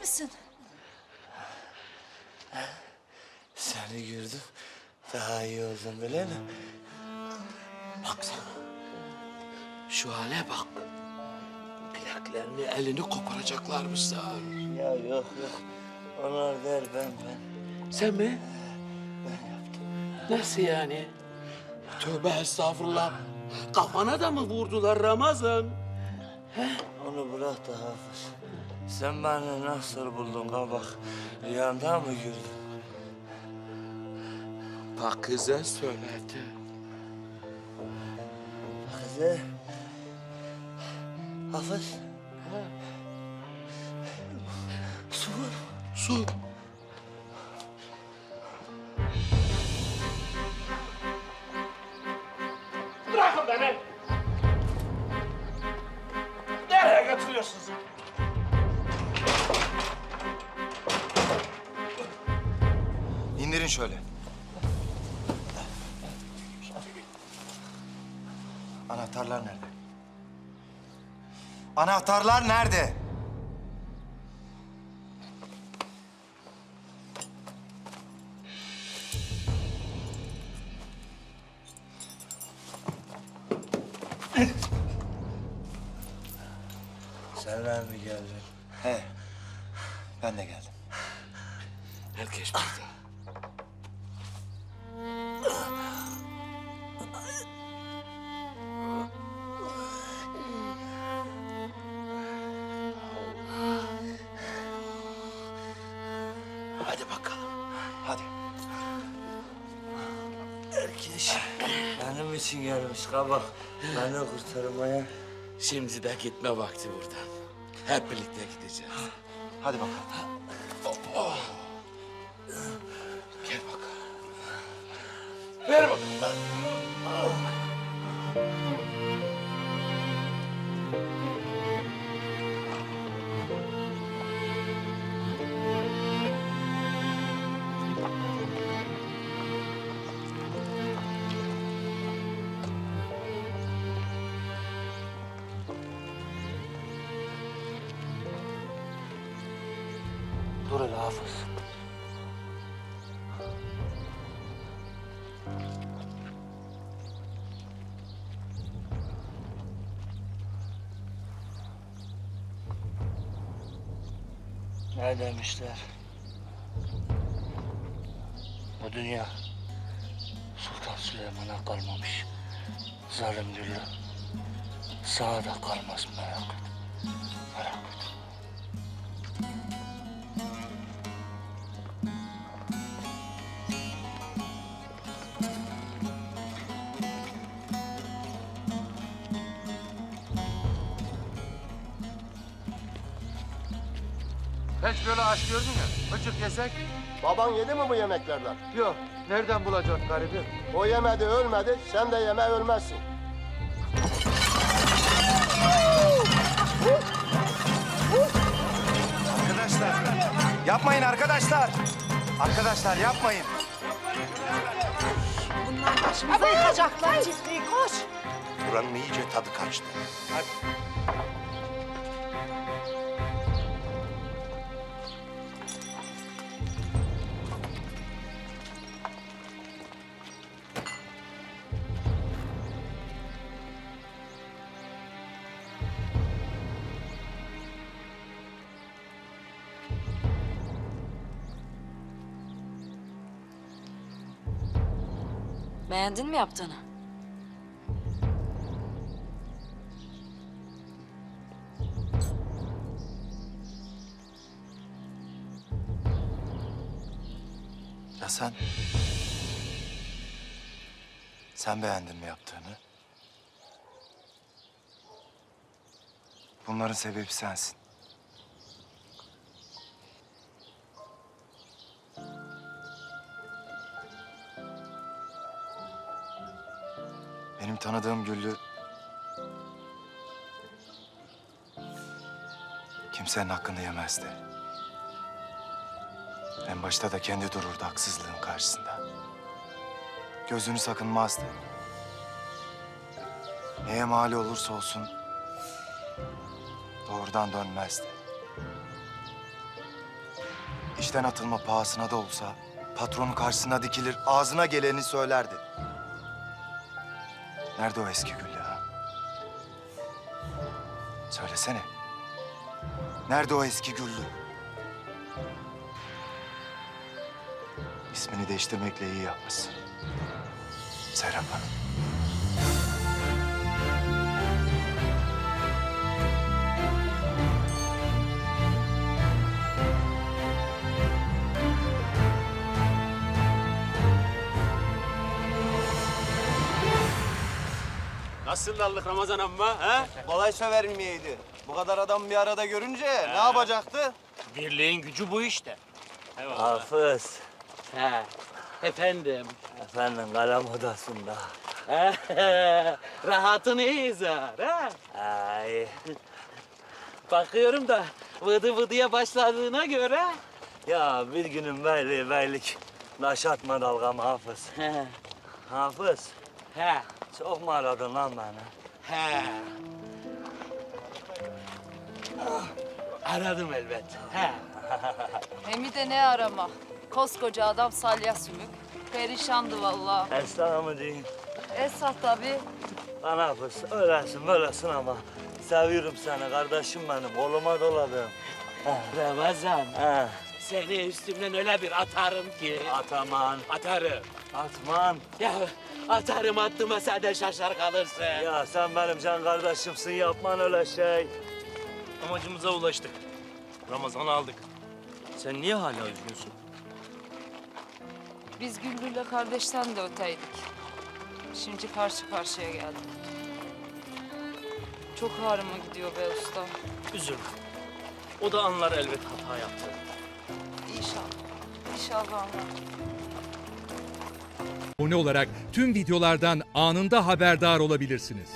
misin? Seni gördüm. Daha iyi oldum öyle mi? Baksana. Şu hale bak. Bileklerini, elini koparacaklarmışlar. Ya yok yok. Onlar değil ben ben. Sen mi? Nasıl yani? Tövbe estağfurullah. Kafana da mı vurdular Ramazan? Onu bırak da Hafız. Sen beni nasıl buldun kabak? Rüyanda mı gördün? Bak kıza söyledi. Kızı. Hafız. Su var. Su. Bırakın beni. Nereye götürüyorsunuz? İndirin şöyle. Anahtarlar nerede? Anahtarlar nerede? Sen mi geldin? He. Ben de geldim. Herkes burada. Bakalım. Hadi. Herkes benim için gelmiş kabak. Beni kurtarmaya. Şimdi de gitme vakti buradan. Hep birlikte gideceğiz. Hadi bakalım. Dur hele Hafız. Ne demişler? Bu dünya Sultan Süleyman'a kalmamış. Zalim Güllü. Sağa da kalmaz merak et. Merak et. Hiç böyle aç gördün ya. Bıcık yesek. Baban yedi mi bu yemeklerden? Yok. Nereden bulacak garibi? O yemedi ölmedi, sen de yeme ölmezsin. Arkadaşlar. Yapmayın arkadaşlar. Arkadaşlar yapmayın. Bunlar başımıza yıkacaklar çiftliği koş. Buranın iyice tadı kaçtı. Beğendin mi yaptığını? Ya sen? Sen beğendin mi yaptığını? Bunların sebebi sensin. Benim tanıdığım Güllü... Kimsenin hakkını yemezdi. En başta da kendi dururdu haksızlığın karşısında. Gözünü sakınmazdı. Neye mal olursa olsun doğrudan dönmezdi. işten atılma pahasına da olsa patronun karşısına dikilir, ağzına geleni söylerdi. Nerede o eski Güllü ha? Söylesene. Nerede o eski Güllü? İsmini değiştirmekle iyi yapmışsın. Serap Hanım. Nasıl aldık Ramazan amma ha? Kolay severmeyeydi. Bu kadar adam bir arada görünce ne yapacaktı? Birliğin gücü bu işte. Hafız. He. Efendim. Efendim kalem odasında. Rahatını izar ha? Ay. Bakıyorum da vıdı vıdıya başladığına göre. Ya bir günün beyliği beylik. Laş atma dalgam Hafız. Hafız. He. Çok mu aradın lan beni? He. Aradım elbet. He. Hem de ne arama. Koskoca adam salya sümük. Perişandı vallahi. Esra mı diyeyim? Esat tabii. Lan Hafız öylesin böylesin ama. Seviyorum seni kardeşim benim. Koluma doladım. Ramazan. He. Seni üstümden öyle bir atarım ki. Ataman. Atarım. Atman. Ya atarım attığıma sen de şaşar kalırsın. Ya sen benim can kardeşimsin yapman öyle şey. Amacımıza ulaştık. Ramazan'ı aldık. Sen niye hala üzgünsün? Biz Güllü'yle kardeşten de öteydik. Şimdi karşı karşıya geldik. Çok ağrıma gidiyor be usta. Üzülme. O da anlar elbet hata yaptı. İnşallah. Abone olarak tüm videolardan anında haberdar olabilirsiniz.